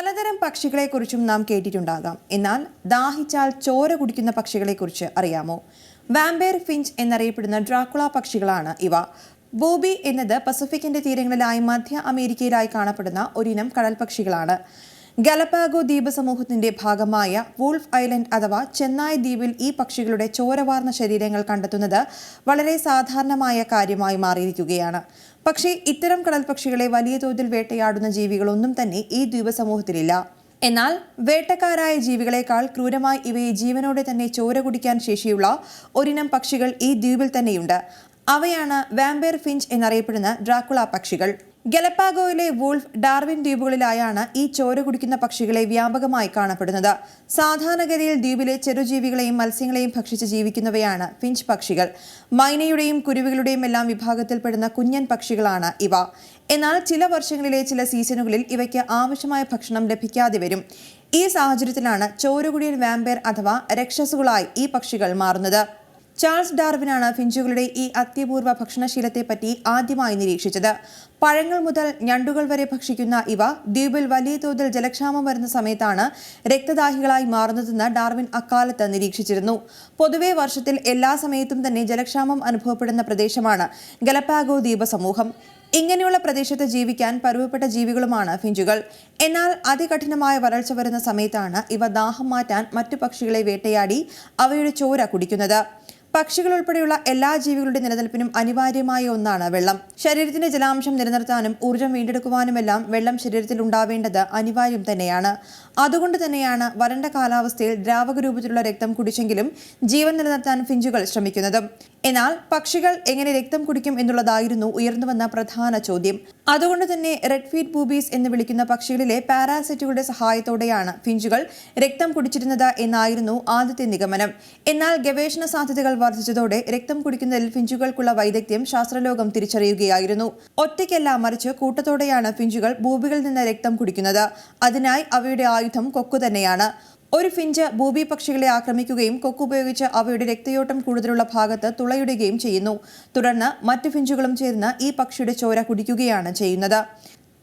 പലതരം പക്ഷികളെക്കുറിച്ചും നാം കേട്ടിട്ടുണ്ടാകാം. എന്നാൽ ദാഹിച്ചാൽ ചോര കുടിക്കുന്ന പക്ഷികളെക്കുറിച്ച് അറിയാമോ? വാമ്പയർ ഫിഞ്ച് എന്നറിയപ്പെടുന്ന ഡ്രാക്കുള പക്ഷികളാണ് ഇവ. ബോബി എന്നത് പസഫിക്കിന്റെ തീരങ്ങളിലായി മധ്യ അമേരിക്കയിലായി കാണപ്പെടുന്ന ഒരിനം കടൽ പക്ഷികളാണ് ഗലപ്പാഗോ ദ്വീപ് സമൂഹത്തിന്റെ ഭാഗമായ വൂൾഫ് ഐലൻഡ് അഥവാ ചെന്നായ് ദ്വീപിൽ ഈ പക്ഷികളുടെ ചോരവാർന്ന ശരീരങ്ങൾ കണ്ടെത്തുന്നത് വളരെ സാധാരണമായ കാര്യമായി മാറിയിരിക്കുകയാണ്. പക്ഷേ ഇത്തരം കടൽ പക്ഷികളെ വലിയ തോതിൽ വേട്ടയാടുന്ന ജീവികളൊന്നും തന്നെ ഈ ദ്വീപ സമൂഹത്തിലില്ല എന്നാൽ വേട്ടക്കാരായ ജീവികളെക്കാൾ ക്രൂരമായി ഇവയെ ജീവനോടെ തന്നെ ചോര കുടിക്കാൻ ശേഷിയുള്ള ഒരിനം പക്ഷികൾ ഈ ദ്വീപിൽ തന്നെയുണ്ട്. അവയാണ് വാമ്പയർ ഫിഞ്ച് എന്നറിയപ്പെടുന്ന ഡ്രാക്കുള പക്ഷികൾ. ഗലപ്പാഗോയിലെ വൂൾഫ് ഡാർവിൻ ദ്വീപുകളിലായാണ് ഈ ചോര കുടിക്കുന്ന പക്ഷികളെ വ്യാപകമായി കാണപ്പെടുന്നത്. സാധാരണഗതിയിൽ ദ്വീപിലെ ചെറുജീവികളെയും മത്സ്യങ്ങളെയും ഭക്ഷിച്ച് ജീവിക്കുന്നവയാണ് ഫിഞ്ച് പക്ഷികൾ. മൈനയുടെയും കുരുവികളുടെയും എല്ലാം വിഭാഗത്തിൽപ്പെടുന്ന കുഞ്ഞൻ പക്ഷികളാണ് ഇവ. എന്നാൽ ചില വർഷങ്ങളിലെ ചില സീസണുകളിൽ ഇവയ്ക്ക് ആവശ്യമായ ഭക്ഷണം ലഭിക്കാതെ വരും. ഈ സാഹചര്യത്തിലാണ് ചോരകുടിയൻ വാമ്പയർ അഥവാ രക്ഷസുകളായി ഈ പക്ഷികൾ മാറുന്നത്. ചാൾസ് ഡാർവിനാണ് ഫിഞ്ചുകളുടെ ഈ അത്യപൂർവ ഭക്ഷണശീലത്തെപ്പറ്റി ആദ്യമായി നിരീക്ഷിച്ചത്. പഴങ്ങൾ മുതൽ ഞണ്ടുകൾ വരെ ഭക്ഷിക്കുന്ന ഇവ ദ്വീപിൽ വലിയ തോതിൽ ജലക്ഷാമം വരുന്ന സമയത്താണ് രക്തദാഹികളായി മാറുന്നതെന്ന് ഡാർവിൻ അക്കാലത്ത് നിരീക്ഷിച്ചിരുന്നു. പൊതുവെ വർഷത്തിൽ എല്ലാ സമയത്തും തന്നെ ജലക്ഷാമം അനുഭവപ്പെടുന്ന പ്രദേശമാണ് ഗലപ്പാഗോ ദ്വീപ സമൂഹം ഇങ്ങനെയുള്ള പ്രദേശത്ത് ജീവിക്കാൻ പരുവപ്പെട്ട ജീവികളുമാണ് ഫിഞ്ചുകൾ. എന്നാൽ അതികഠിനമായ വരൾച്ച വരുന്ന സമയത്താണ് ഇവ ദാഹം മാറ്റാൻ മറ്റു പക്ഷികളെ വേട്ടയാടി അവയുടെ ചോര കുടിക്കുന്നത്. പക്ഷികൾ ഉൾപ്പെടെയുള്ള എല്ലാ ജീവികളുടെ നിലനിൽപ്പിനും അനിവാര്യമായ ഒന്നാണ് വെള്ളം. ശരീരത്തിന്റെ ജലാംശം നിലനിർത്താനും ഊർജം വീണ്ടെടുക്കുവാനുമെല്ലാം വെള്ളം ശരീരത്തിൽ ഉണ്ടാവേണ്ടത് അനിവാര്യം തന്നെയാണ്. അതുകൊണ്ട് തന്നെയാണ് വരണ്ട കാലാവസ്ഥയിൽ ദ്രാവക രൂപത്തിലുള്ള രക്തം കുടിച്ചെങ്കിലും ജീവൻ നിലനിർത്താൻ ഫിഞ്ചുകൾ ശ്രമിക്കുന്നത്. എന്നാൽ പക്ഷികൾ എങ്ങനെ രക്തം കുടിക്കും എന്നുള്ളതായിരുന്നു ഉയർന്നുവന്ന പ്രധാന ചോദ്യം. അതുകൊണ്ട് തന്നെ റെഡ് ഫീറ്റ് ബൂബീസ് എന്ന് വിളിക്കുന്ന പക്ഷികളിലെ പാരാസൈറ്റുകളുടെ സഹായത്തോടെയാണ് ഫിഞ്ചുകൾ രക്തം കുടിച്ചിരുന്നത് എന്നായിരുന്നു ആദ്യത്തെ നിഗമനം. എന്നാൽ ഗവേഷണ സാധ്യതകൾ വർദ്ധിച്ചതോടെ രക്തം കുടിക്കുന്നതിൽ ഫിഞ്ചുകൾക്കുള്ള വൈദഗ്ധ്യം ശാസ്ത്രലോകം തിരിച്ചറിയുകയായിരുന്നു. ഒറ്റയ്ക്കല്ല മറിച്ച് കൂട്ടത്തോടെയാണ് ഫിഞ്ചുകൾ ബൂബികളിൽ നിന്ന് രക്തം കുടിക്കുന്നത്. അതിനായി അവയുടെ ആയുധം കൊക്കു തന്നെയാണ്. ഒരു ഫിഞ്ച് ഭൂമി പക്ഷികളെ ആക്രമിക്കുകയും കൊക്കുപയോഗിച്ച് അവയുടെ രക്തയോട്ടം കൂടുതലുള്ള ഭാഗത്ത് തുളയിടുകയും ചെയ്യുന്നു. തുടർന്ന് മറ്റു ഫിഞ്ചുകളും ചേർന്ന് ഈ പക്ഷിയുടെ ചോര കുടിക്കുകയാണ് ചെയ്യുന്നത്.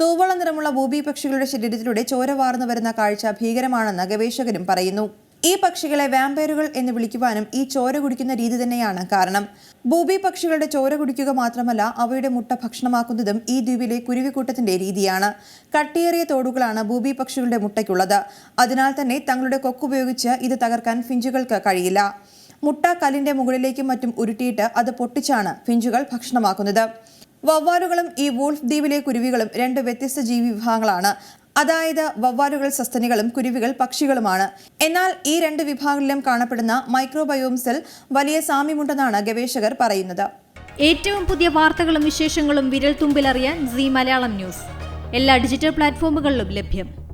തൂവള നിറമുള്ള ഭൂമി പക്ഷികളുടെ ശരീരത്തിലൂടെ ചോര വാർന്നു വരുന്ന കാഴ്ച ഭീകരമാണെന്ന് ഗവേഷകരും പറയുന്നു. ഈ പക്ഷികളെ വാമ്പയറുകൾ എന്ന് വിളിക്കുവാനും ഈ ചോര കുടിക്കുന്ന രീതി തന്നെയാണ് കാരണം. ഭൂമി പക്ഷികളുടെ ചോര കുടിക്കുക മാത്രമല്ല അവയുടെ മുട്ട ഭക്ഷണമാക്കുന്നതും ഈ ദ്വീപിലെ കുരുവിക്കൂട്ടത്തിന്റെ രീതിയാണ്. കട്ടിയേറിയ തോടുകളാണ് ഭൂമി പക്ഷികളുടെ മുട്ടയ്ക്കുള്ളത്. അതിനാൽ തന്നെ തങ്ങളുടെ കൊക്കുപയോഗിച്ച് ഇത് തകർക്കാൻ ഫിഞ്ചുകൾക്ക് കഴിയില്ല. മുട്ട കല്ലിന്റെ മുകളിലേക്കും മറ്റും ഉരുട്ടിയിട്ട് അത് പൊട്ടിച്ചാണ് ഫിഞ്ചുകൾ ഭക്ഷണമാക്കുന്നത്. വവ്വാലുകളും ഈ വോൾഫ് ദ്വീപിലെ കുരുവികളും രണ്ട് വ്യത്യസ്ത ജീവി വിഭാഗങ്ങളാണ്. അതായത് വവ്വാലുകൾ സസ്തനികളും കുരുവികൾ പക്ഷികളുമാണ്. എന്നാൽ ഈ രണ്ട് വിഭാഗങ്ങളിലും കാണപ്പെടുന്ന മൈക്രോബയോംസിൽ വലിയ സാമ്യമുണ്ടെന്നാണ് ഗവേഷകർ പറയുന്നത്. ഏറ്റവും പുതിയ വാർത്തകളും വിശേഷങ്ങളും വിരൽ തുമ്പിലറിയാൻ സി മലയാളം ന്യൂസ്. എല്ലാ ഡിജിറ്റൽ പ്ലാറ്റ്ഫോമുകളിലും ലഭ്യം.